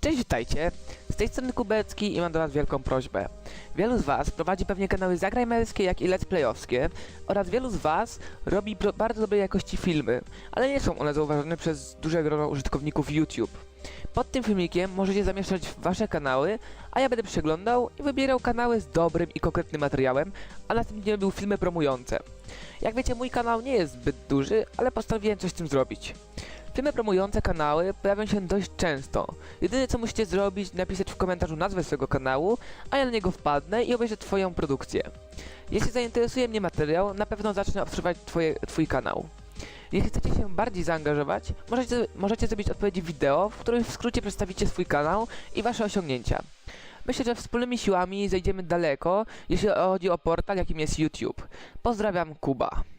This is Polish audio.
Cześć, witajcie. Z tej strony Kubecki i mam do was wielką prośbę. Wielu z was prowadzi pewnie kanały zagrajmerskie, jak i let's playowskie oraz wielu z was robi bardzo dobrej jakości filmy, ale nie są one zauważone przez duże grono użytkowników YouTube. Pod tym filmikiem możecie zamieszczać wasze kanały, a ja będę przeglądał i wybierał kanały z dobrym i konkretnym materiałem, a następnie robił filmy promujące. Jak wiecie, mój kanał nie jest zbyt duży, ale postanowiłem coś z tym zrobić. Filmy promujące kanały pojawią się dość często. Jedyne co musicie zrobić, napisać w komentarzu nazwę swojego kanału, a ja na niego wpadnę i obejrzę twoją produkcję. Jeśli zainteresuje mnie materiał, na pewno zacznę obserwować twoje, twój kanał. Jeśli chcecie się bardziej zaangażować, możecie, możecie zrobić odpowiedzi wideo, w których w skrócie przedstawicie swój kanał i wasze osiągnięcia. Myślę, że wspólnymi siłami zejdziemy daleko, jeśli chodzi o portal, jakim jest YouTube. Pozdrawiam, Kuba.